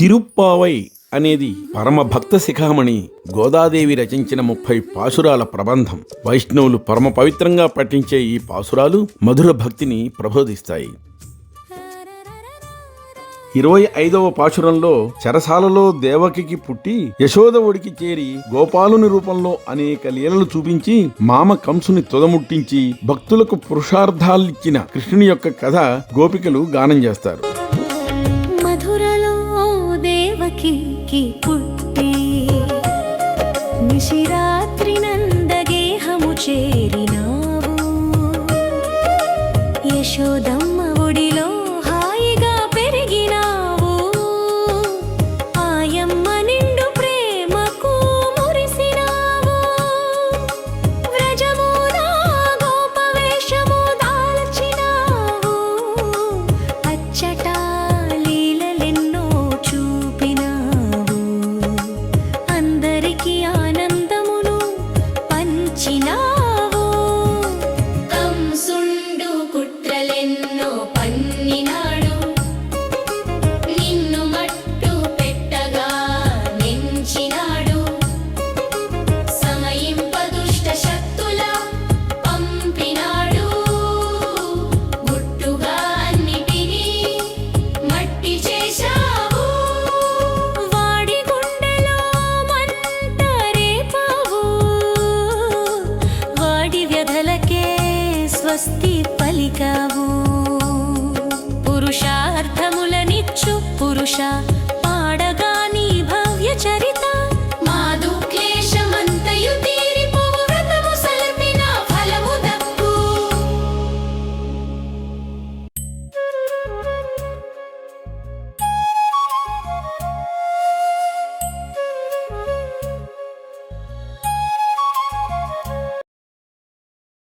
తిరుప్పావై అనేది పరమ భక్త శిఖామణి గోదాదేవి రచించిన ముప్పై పాసురాల ప్రబంధం. వైష్ణవులు పరమ పవిత్రంగా పఠించే ఈ పాసురాలు మధుర భక్తిని ప్రబోధిస్తాయి. ఇరవై ఐదవ పాశురంలో చెరసాలలో దేవకికి పుట్టి యశోద ఒడికి చేరి గోపాలుని రూపంలో అనేక లీలలు చూపించి మామ కంసుని తుదముట్టించి భక్తులకు పురుషార్థాలిచ్చిన కృష్ణుని యొక్క కథ గోపికలు గానం చేస్తారు. మధురలో దేవకి పుట్టి నిశిరాత్రి నందగేహము చేరినావు. యశోదమ్మ ఒడిలో 奇妙 పలికావు. పురుషార్థములనిచ్చు పురుష